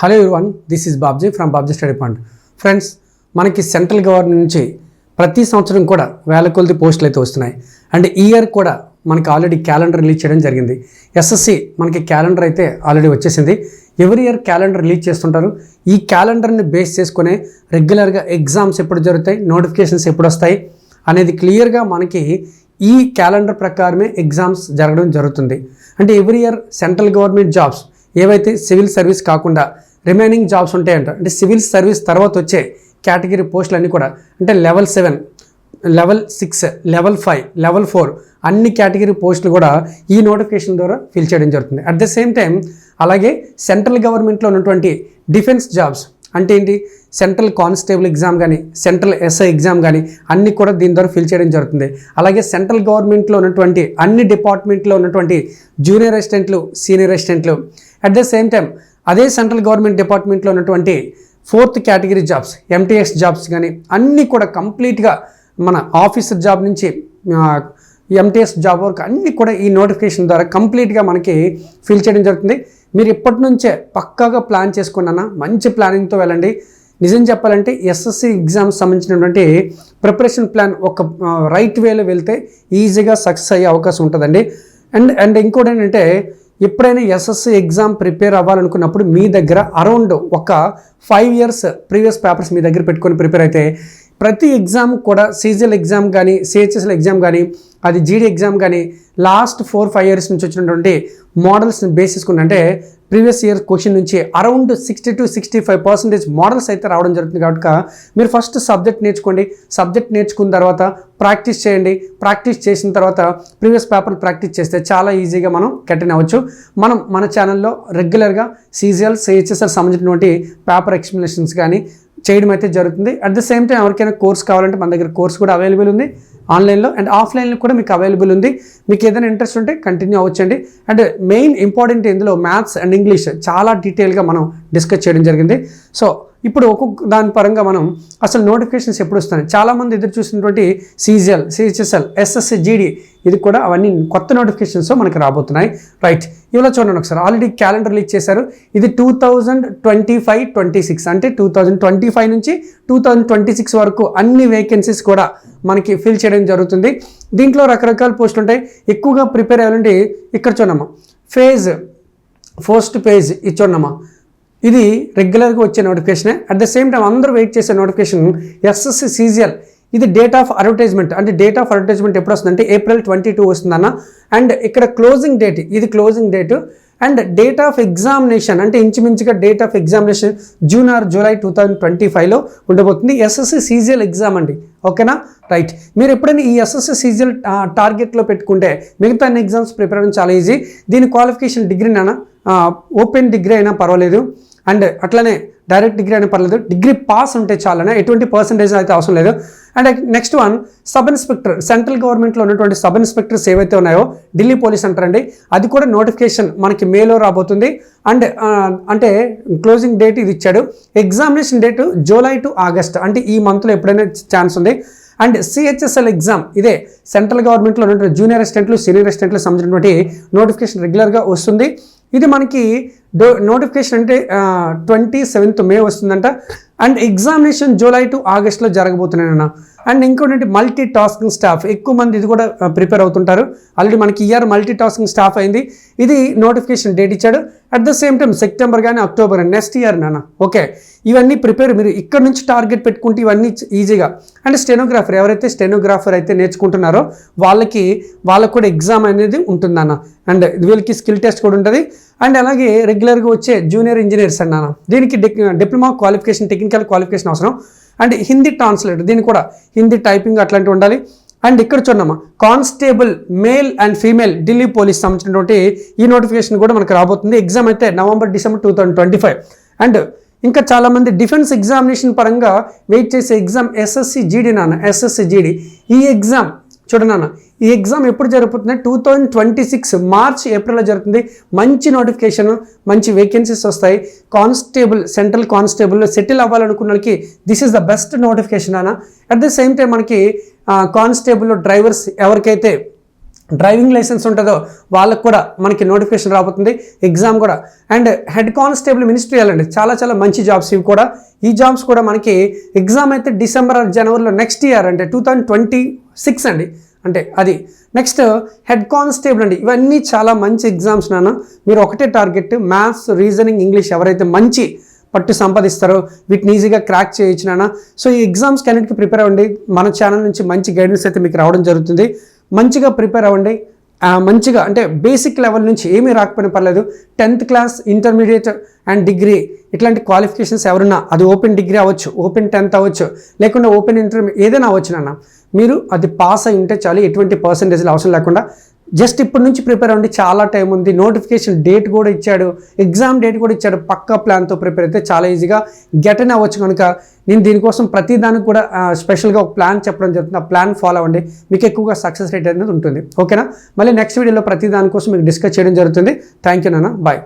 Hello one this is Babji from Babji study point friends మనకి central government నుంచి ప్రతి సంవత్సరం కూడా వేల కొలది పోస్టులు అయితే వస్తున్నాయి. అండ్ ఈ ఇయర్ కూడా మనకి ఆల్రెడీ క్యాలెండర్ రిలీజ్ చేయడం జరిగింది. ఎస్ఎస్సి మనకి క్యాలెండర్ అయితే ఆల్రెడీ వచ్చేసింది. ఎవ్రీ ఇయర్ క్యాలెండర్ రిలీజ్ చేస్తుంటారు. ఈ క్యాలెండర్ని బేస్ చేసుకునే రెగ్యులర్గా ఎగ్జామ్స్ ఎప్పుడు జరుగుతాయి నోటిఫికేషన్స్ ఎప్పుడు వస్తాయి అనేది క్లియర్గా మనకి ఈ క్యాలెండర్ ప్రకారమే ఎగ్జామ్స్ జరగడం జరుగుతుంది. అంటే every year central government jobs ఏవైతే సివిల్ సర్వీస్ కాకుండా రిమైనింగ్ జాబ్స్ ఉంటాయంట. అంటే సివిల్ సర్వీస్ తర్వాత వచ్చే కేటగిరీ పోస్టులన్నీ కూడా అంటే level seven level six level five level four అన్ని కేటగిరీ పోస్టులు కూడా ఈ నోటిఫికేషన్ ద్వారా ఫిల్ చేయడం జరుగుతుంది. అట్ ద సేమ్ టైం అలాగే సెంట్రల్ గవర్నమెంట్లో ఉన్నటువంటి డిఫెన్స్ జాబ్స్ అంటే ఏంటి? సెంట్రల్ కానిస్టేబుల్ ఎగ్జామ్ కానీ సెంట్రల్ ఎస్ఐ ఎగ్జామ్ కానీ అన్నీ కూడా దీని ద్వారా ఫిల్ చేయడం జరుగుతుంది. అలాగే సెంట్రల్ గవర్నమెంట్లో ఉన్నటువంటి అన్ని డిపార్ట్మెంట్లో ఉన్నటువంటి జూనియర్ అసిస్టెంట్లు సీనియర్ అసిస్టెంట్లు. అట్ ద సేమ్ టైం అదే సెంట్రల్ గవర్నమెంట్ డిపార్ట్మెంట్లో ఉన్నటువంటి fourth category jobs MTS jobs కానీ అన్నీ కూడా కంప్లీట్గా మన ఆఫీసర్ జాబ్ నుంచి ఎంటీఎస్ జాబ్ వరకు అన్నీ కూడా ఈ నోటిఫికేషన్ ద్వారా కంప్లీట్గా మనకి ఫిల్ చేయడం జరుగుతుంది. మీరు ఇప్పటి నుంచే పక్కాగా ప్లాన్ చేసుకున్నానా మంచి ప్లానింగ్తో వెళ్ళండి. నిజం చెప్పాలంటే ఎస్ఎస్సి ఎగ్జామ్స్ సంబంధించినటువంటి ప్రిపరేషన్ ప్లాన్ ఒక రైట్ వేలో వెళ్తే ఈజీగా సక్సెస్ అయ్యే అవకాశం ఉంటుందండి. అండ్ అండ్ ఇంకోటి ఏంటంటే ఎప్పుడైనా ఎస్ఎస్సి ఎగ్జామ్ ప్రిపేర్ అవ్వాలనుకున్నప్పుడు మీ దగ్గర అరౌండ్ ఒక ఫైవ్ ఇయర్స్ ప్రీవియస్ పేపర్స్ మీ దగ్గర పెట్టుకొని ప్రిపేర్ అయితే ప్రతి ఎగ్జామ్ కూడా సీజల్ ఎగ్జామ్ కానీ సిహెచ్ఎస్ఎల్ ఎగ్జామ్ కానీ అది జీడీ ఎగ్జామ్ కానీ లాస్ట్ ఫోర్ ఫైవ్ ఇయర్స్ నుంచి వచ్చినటువంటి మోడల్స్ని బేస్ చేసుకుని అంటే ప్రీవియస్ ఇయర్ క్వశ్చన్ నుంచి around sixty to sixty five percentage models అయితే రావడం జరుగుతుంది కాబట్టి మీరు ఫస్ట్ సబ్జెక్ట్ నేర్చుకోండి. సబ్జెక్ట్ నేర్చుకున్న తర్వాత ప్రాక్టీస్ చేయండి. ప్రాక్టీస్ చేసిన తర్వాత ప్రీవియస్ పేపర్ ప్రాక్టీస్ చేస్తే చాలా ఈజీగా మనం కట్టిన అవ్వచ్చు. మనం మన ఛానల్లో రెగ్యులర్గా సీజిఎల్ సిహెచ్ఎస్ఎల్ సంబంధించినటువంటి పేపర్ ఎక్స్ప్లెనేషన్స్ కానీ చేయడం అయితే జరుగుతుంది. అట్ ద సేమ్ టైం ఎవరికైనా కోర్స్ కావాలంటే మన దగ్గర కోర్స్ కూడా అవైలబుల్ ఉంది. ఆన్లైన్లో అండ్ ఆఫ్లైన్లో కూడా మీకు అవైలబుల్ ఉంది. మీకు ఏదైనా ఇంట్రెస్ట్ ఉంటే కంటిన్యూ అవ్వచ్చండి. అండ్ మెయిన్ ఇంపార్టెంట్ ఇందులో మ్యాథ్స్ అండ్ ఇంగ్లీష్ చాలా డీటెయిల్గా మనం డిస్కస్ చేయడం జరిగింది. సో ఇప్పుడు ఒక్కొక్క దాని పరంగా మనం అసలు నోటిఫికేషన్స్ ఎప్పుడు వస్తున్నాయి? చాలామంది ఎదురు చూసినటువంటి సీజిఎల్ సిహెచ్ఎస్ఎల్ ఎస్ఎస్సి జీడీ ఇది కూడా అవన్నీ కొత్త నోటిఫికేషన్స్ మనకి రాబోతున్నాయి. రైట్ ఇలా చూడండి ఒకసారి. ఆల్రెడీ క్యాలెండర్ లీక్ చేశారు. ఇది two thousand twenty five twenty six అంటే టూ థౌజండ్ ట్వంటీ ఫైవ్ నుంచి టూ థౌజండ్ ట్వంటీ సిక్స్ వరకు అన్ని వేకెన్సీస్ కూడా మనకి ఫిల్ చేయడం జరుగుతుంది. దీంట్లో రకరకాల పోస్టులు ఉంటాయి. ఎక్కువగా ప్రిపేర్ అయ్యాలండి ఇక్కడ చూడమ్మా. ఫేజ్ ఫస్ట్ పేజ్ ఇది చూడమ్మా. ఇది రెగ్యులర్గా వచ్చే notification at the same time అందరూ వెయిట్ చేసే నోటిఫికేషన్ ఎస్ఎస్సి సీజీఎల్ ఇది డేట్ ఆఫ్ అడ్వర్టైజ్మెంట్ అంటే డేట్ ఆఫ్ అడ్వర్టైజ్మెంట్ ఎప్పుడు వస్తుందంటే ఏప్రిల్ ట్వంటీ టూ వస్తుందన్న. అండ్ ఇక్కడ క్లోజింగ్ డేట్ ఇది closing date and date of examination అంటే ఇంచుమించుగా date of examination June or July two thousand twenty ఫైవ్లో ఉండబోతుంది ఎస్ఎస్సి సీజియల్ ఎగ్జామ్ అండి. ఓకేనా రైట్ మీరు ఎప్పుడైనా ఈ ఎస్ఎస్సి సీజియల్ టార్గెట్లో పెట్టుకుంటే మిగతా అన్ని ఎగ్జామ్స్ ప్రిపేర్ అవ్వడం చాలా ఈజీ దీని క్వాలిఫికేషన్ డిగ్రీ నానా ఓపెన్ డిగ్రీ అయినా పర్వాలేదు. అండ్ అట్లనే డైరెక్ట్ డిగ్రీ అనే పర్లేదు డిగ్రీ పాస్ ఉంటే చాలనే ఎటువంటి పర్సంటేజ్ అయితే అవసరం లేదు. And next one sub inspector central గవర్నమెంట్లో ఉన్నటువంటి సబ్ ఇన్స్పెక్టర్స్ ఏవైతే ఉన్నాయో ఢిల్లీ పోలీస్ అంటారండి అది కూడా నోటిఫికేషన్ మనకి మేలో రాబోతుంది. అండ్ అంటే క్లోజింగ్ డేట్ ఇది ఇచ్చాడు. Examination date July to August అంటే ఈ మంత్లో ఎప్పుడైనా ఛాన్స్ ఉంది. అండ్ సిహెచ్ఎస్ఎల్ ఎగ్జామ్ ఇదే సెంట్రల్ గవర్నమెంట్లో ఉన్నటువంటి జూనియర్ అసిస్టెంట్లు సీనియర్ అసిస్టెంట్లు సంబంధించినటువంటి నోటిఫికేషన్ రెగ్యులర్గా వస్తుంది. ఇది మనకి డో నోటిఫికేషన్ అంటే ట్వంటీ సెవెంత్ మే వస్తుందంట. అండ్ ఎగ్జామినేషన్ జూలై టు ఆగస్ట్లో జరగబోతున్నాయన్న. అండ్ ఇంకోటి మల్టీ టాస్కింగ్ స్టాఫ్. ఎక్కువ మంది ఇది కూడా ప్రిపేర్ అవుతుంటారు. ఆల్రెడీ మనకి ఇయర్ మల్టీ టాస్కింగ్ స్టాఫ్ అయింది. ఇది నోటిఫికేషన్ డేట్ ఇచ్చాడు. At the same time September కానీ అక్టోబర్ నెక్స్ట్ ఇయర్ నాన్న. ఓకే. ఇవన్నీ ప్రిపేర్ మీరు ఇక్కడ నుంచి టార్గెట్ పెట్టుకుంటే ఇవన్నీ ఈజీగా. అండ్ స్టెనోగ్రాఫర్ ఎవరైతే స్టెనోగ్రాఫర్ అయితే నేర్చుకుంటున్నారో వాళ్ళకి వాళ్ళకు కూడా ఎగ్జామ్ అనేది ఉంటుందన్న. అండ్ వీళ్ళకి స్కిల్ టెస్ట్ కూడా ఉంటుంది. అండ్ అలాగే రెగ్యులర్గా వచ్చే జూనియర్ ఇంజనీర్స్ అన్నాను దీనికి డిప్లొమా క్వాలిఫికేషన్ టెక్నికల్ క్వాలిఫికేషన్ అవసరం. అండ్ హిందీ ట్రాన్స్లేటర్ దీనికి కూడా హిందీ టైపింగ్ అట్లాంటివి ఉండాలి. అండ్ ఇక్కడ చూడమ్మా constable male and female Delhi police సంబంధించినటువంటి ఈ నోటిఫికేషన్ కూడా మనకు రాబోతుంది. ఎగ్జామ్ అయితే November December two thousand twenty five. And ఇంకా చాలామంది డిఫెన్స్ ఎగ్జామినేషన్ పరంగా వెయిట్ చేసే ఎగ్జామ్ ఎస్ఎస్సి జీడీ నాన్న ఎస్ఎస్సి జీడీ. ఈ ఎగ్జామ్ చూడనాన్న ఈ ఎగ్జామ్ ఎప్పుడు జరుగుతుంది two thousand twenty six March ఏప్రిల్లో జరుగుతుంది. మంచి నోటిఫికేషన్ మంచి వేకెన్సీస్ వస్తాయి. కానిస్టేబుల్ సెంట్రల్ కానిస్టేబుల్లో సెటిల్ అవ్వాలనుకున్న వాళ్ళకి this is the best notification అన్న అట్ ద సేమ్ టైం మనకి కానిస్టేబుల్ డ్రైవర్స్ ఎవరికైతే డ్రైవింగ్ లైసెన్స్ ఉంటుందో వాళ్ళకు కూడా మనకి నోటిఫికేషన్ రాబోతుంది ఎగ్జామ్ కూడా. అండ్ హెడ్ కానిస్టేబుల్ మినిస్ట్రియల్ అండి చాలా చాలా మంచి జాబ్స్ ఇవి కూడా. ఈ జాబ్స్ కూడా మనకి ఎగ్జామ్ అయితే డిసెంబర్ జనవరిలో నెక్స్ట్ ఇయర్ అంటే టూ థౌజండ్ ట్వంటీ సిక్స్ అండి. అంటే అది. నెక్స్ట్ హెడ్ కానిస్టేబుల్ అండి. ఇవన్నీ చాలా మంచి ఎగ్జామ్స్ నాన్న. మీరు ఒకటే టార్గెట్ మ్యాథ్స్ రీజనింగ్ ఇంగ్లీష్ ఎవరైతే మంచి పట్టు సంపాదిస్తారో వీటిని ఈజీగా క్రాక్ చేయొచ్చు నాన్న. సో ఈ ఎగ్జామ్స్కి అన్నిటికీ ప్రిపేర్ అవ్వండి. మన ఛానల్ నుంచి మంచి గైడెన్స్ అయితే మీకు రావడం జరుగుతుంది. మంచిగా ప్రిపేర్ అవ్వండి. మంచిగా అంటే బేసిక్ లెవెల్ నుంచి ఏమీ రాకపోయినా పర్లేదు. Tenth class intermediate and degree ఇట్లాంటి క్వాలిఫికేషన్స్ ఎవరున్నా అది ఓపెన్ డిగ్రీ అవ్వచ్చు ఓపెన్ టెన్త్ అవ్వచ్చు లేకుండా ఓపెన్ ఇంటర్మీడియట్ ఏదైనా అవ్వచ్చు నాన్న. మీరు అది పాస్ అయి ఉంటే చాలు ఎటువంటి పర్సంటేజ్లు అవసరం లేకుండా జస్ట్ ఇప్పటి నుంచి ప్రిపేర్ అవ్వండి. చాలా టైం ఉంది. నోటిఫికేషన్ డేట్ కూడా ఇచ్చాడు. ఎగ్జామ్ డేట్ కూడా ఇచ్చాడు. పక్కా ప్లాన్తో ప్రిపేర్ అయితే చాలా ఈజీగా గెట్ అని అవ్వచ్చు కనుక. నేను దీనికోసం ప్రతి దానికి కూడా స్పెషల్గా ఒక ప్లాన్ చెప్పడం జరుగుతుంది. ఆ ప్లాన్ ఫాలో అవ్వండి. మీకు ఎక్కువగా సక్సెస్ రేట్ అనేది ఉంటుంది. ఓకేనా? మళ్ళీ నెక్స్ట్ వీడియోలో ప్రతి దానికోసం మీకు డిస్కస్ చేయడం జరుగుతుంది. థ్యాంక్ యూ నాన్న. బాయ్